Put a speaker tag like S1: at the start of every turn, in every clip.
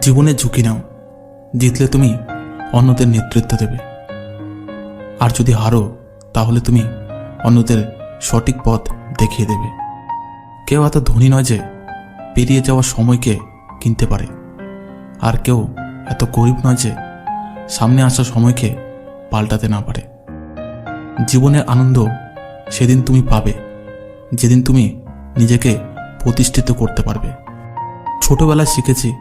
S1: জীবনে ঝুঁকি নাও। জিতলে তুমি অন্যদের নেতৃত্ব দেবে। আর যদি হারো, তাহলে তুমি অন্যদের সঠিক পথ দেখিয়ে দেবে। কেউ এত ধনী নয় যে পেরিয়ে যাওয়ার সময়কে কিনতে পারে। আর কেউ এত গরিব নয় যে সামনে আসা সময়কে পাল্টাতে না পারে। জীবনের আনন্দ সেদিন তুমি পাবে, যেদিন তুমি নিজেকে প্রতিষ্ঠিত করতে পারবে। ছোটবেলায় শিখেছি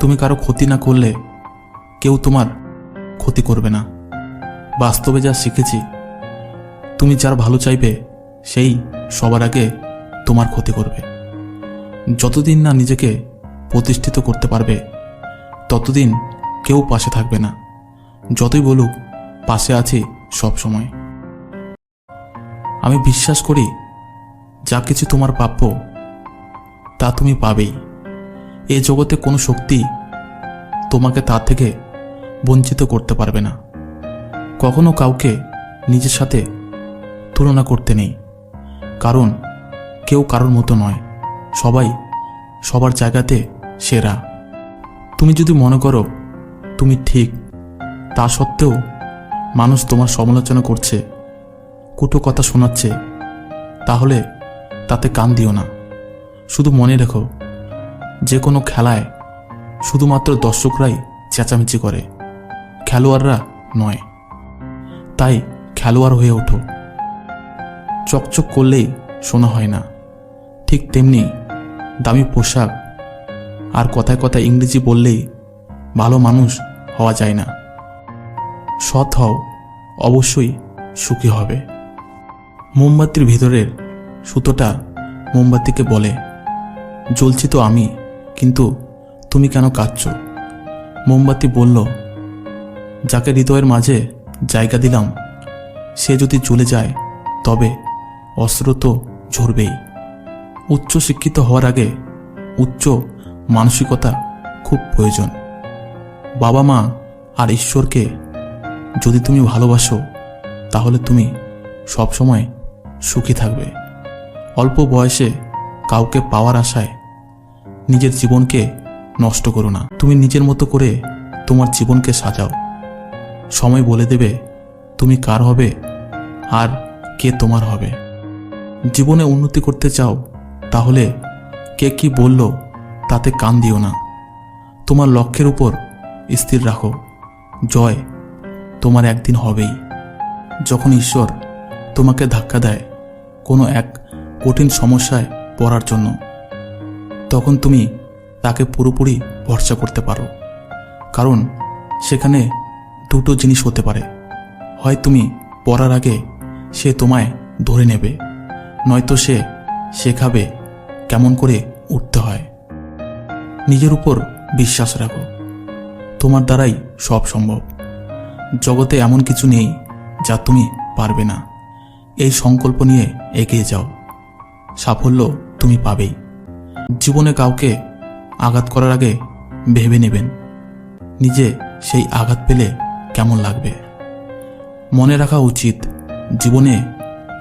S1: তুমি কারও ক্ষতি না করলে কেউ তোমার ক্ষতি করবে না। বাস্তবে যা শিখেছি, তুমি যার ভালো চাইবে, সেই সবার আগে তোমার ক্ষতি করবে। যতদিন না নিজেকে প্রতিষ্ঠিত করতে পারবে, ততদিন কেউ পাশে থাকবে না। যতই বলুক, পাশে আছি সব সময়। আমি বিশ্বাস করি, যা কিছু তোমার প্রাপ্য, তা তুমি পাবেই। এ জগতে কোনো শক্তি তোমাকে তা থেকে বঞ্চিত করতে পারবে না। কখনো কাউকে নিজের সাথে তুলনা করতে নেই। কারণ কেউ কারোর মতো নয়। সবাই সবার জায়গাতে সেরা। তুমি যদি মনে করো তুমি ঠিক, তা সত্ত্বেও মানুষ তোমার সমালোচনা করছে, কুটো কথা শোনাচ্ছে, তাহলে তাতে কান দিও না। শুধু মনে রেখো যে কোনো খেলায় শুধুমাত্র দর্শকরাই চেঁচামেচি করে, খেলোয়াড়রা নয়। তাই খেলোয়াড় হয়ে ওঠো। চকচক করলেই শোনা হয় না। ঠিক তেমনি দামি পোশাক আর কথায় কথায় ইংরেজি বললেই ভালো মানুষ হওয়া যায় না। সৎ হও, অবশ্যই সুখী হবে। মোমবাতির ভিতরের সুতোটা মোমবাতিকে বলে, জ্বলছি তো আমি। কিন্তু তুমি কেন কাঁদছ? মোমবাতি বলল, যাকে হৃদয়ের মাঝে জায়গা দিলাম, সে যদি চলে যায়, তবে অস্ত্র তো ঝরবেই। উচ্চ শিক্ষিত হওয়ার আগে উচ্চ মানসিকতা খুব প্রয়োজন। বাবা মা আর ঈশ্বরকে যদি তুমি ভালোবাসো, তাহলে তুমি সবসময় সুখী থাকবে। অল্প বয়সে কাউকে পাওয়ার আশায় নিজের জীবনকে নষ্ট করো না। তুমি নিজের মতো করে তোমার জীবনকে সাজাও। সময় বলে দেবে তুমি কার হবে আর কে তোমার হবে। জীবনে উন্নতি করতে চাও তাহলে কে কি বলল তাতে কান দিও না। তোমার লক্ষ্যের উপর স্থির রাখো। জয় তোমার একদিন হবেই। যখন ঈশ্বর তোমাকে ধাক্কা দেয় কোনো এক কঠিন সমস্যায় পড়ার জন্য। তখন তুমি তাকে পুরোপুরি ভরসা করতে পারো। কারণ সেখানে দুটো জিনিস হতে পারে। হয় তুমি পড়ার আগে সে তোমায় ধরে নেবে, নয়তো সে শেখাবে কেমন করে উঠতে হয়। নিজের উপর বিশ্বাস রাখো। তোমার দ্বারাই সব সম্ভব। জগতে এমন কিছু নেই যা তুমি পারবে না। এই সংকল্প নিয়ে এগিয়ে যাও। সাফল্য তুমি পাবেই। জীবনে কাউকে আঘাত করার আগে ভেবে নেবেন। নিজে সেই আঘাত পেলে কেমন লাগবে? মনে রাখা উচিত, জীবনে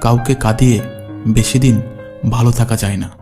S1: কাউকে কাঁদিয়ে বেশি দিন ভালো থাকা যায় না।